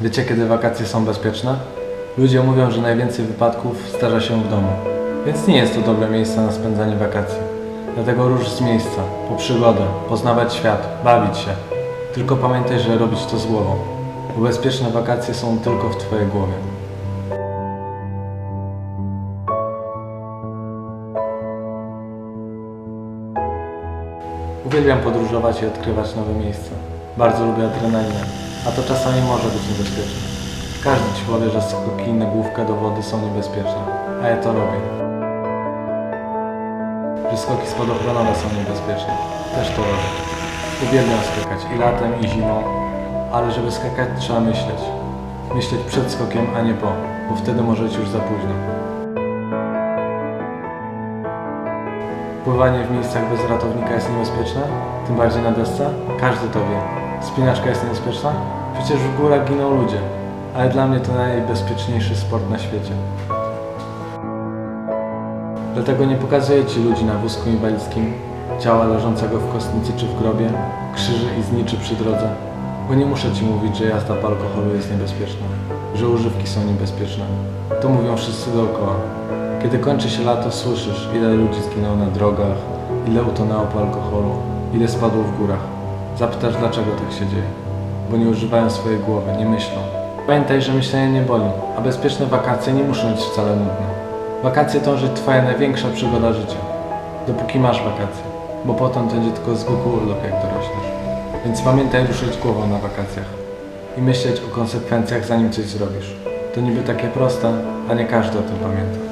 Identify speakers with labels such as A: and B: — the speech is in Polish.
A: Wiecie, kiedy wakacje są bezpieczne? Ludzie mówią, że najwięcej wypadków zdarza się w domu, więc nie jest to dobre miejsce na spędzanie wakacji. Dlatego rusz z miejsca, po przygodę, poznawać świat, bawić się. Tylko pamiętaj, że robić to z głową, bo bezpieczne wakacje są tylko w Twojej głowie. Uwielbiam podróżować i odkrywać nowe miejsca. Bardzo lubię adrenalinę, a to czasami może być niebezpieczne. Każdy ci powie, że skoki na główkę do wody są niebezpieczne, a ja to robię. Że skoki spadochronowe są niebezpieczne, też to robię. Uwielbiam skakać i latem, i zimą, ale żeby skakać trzeba myśleć. Myśleć przed skokiem, a nie po, bo wtedy może być już za późno. Pływanie w miejscach bez ratownika jest niebezpieczne, tym bardziej na desce. Każdy to wie. Spinaczka jest niebezpieczna? Przecież w górach giną ludzie, ale dla mnie to najbezpieczniejszy sport na świecie. Dlatego nie pokazuję Ci ludzi na wózku inwalidzkim, ciała leżącego w kostnicy czy w grobie, krzyży i zniczy przy drodze, bo nie muszę Ci mówić, że jazda po alkoholu jest niebezpieczna, że używki są niebezpieczne. To mówią wszyscy dookoła. Kiedy kończy się lato, słyszysz, ile ludzi zginęło na drogach, ile utonęło po alkoholu, ile spadło w górach. Zapytasz, dlaczego tak się dzieje. Bo nie używają swojej głowy, nie myślą. Pamiętaj, że myślenie nie boli, a bezpieczne wakacje nie muszą być wcale nudne. Wakacje to że Twoja największa przygoda życia. Dopóki masz wakacje, bo potem to będzie tylko zwykły urlop, jak dorośniesz. Więc pamiętaj ruszyć głową na wakacjach i myśleć o konsekwencjach, zanim coś zrobisz. To niby takie proste, a nie każdy o tym pamięta.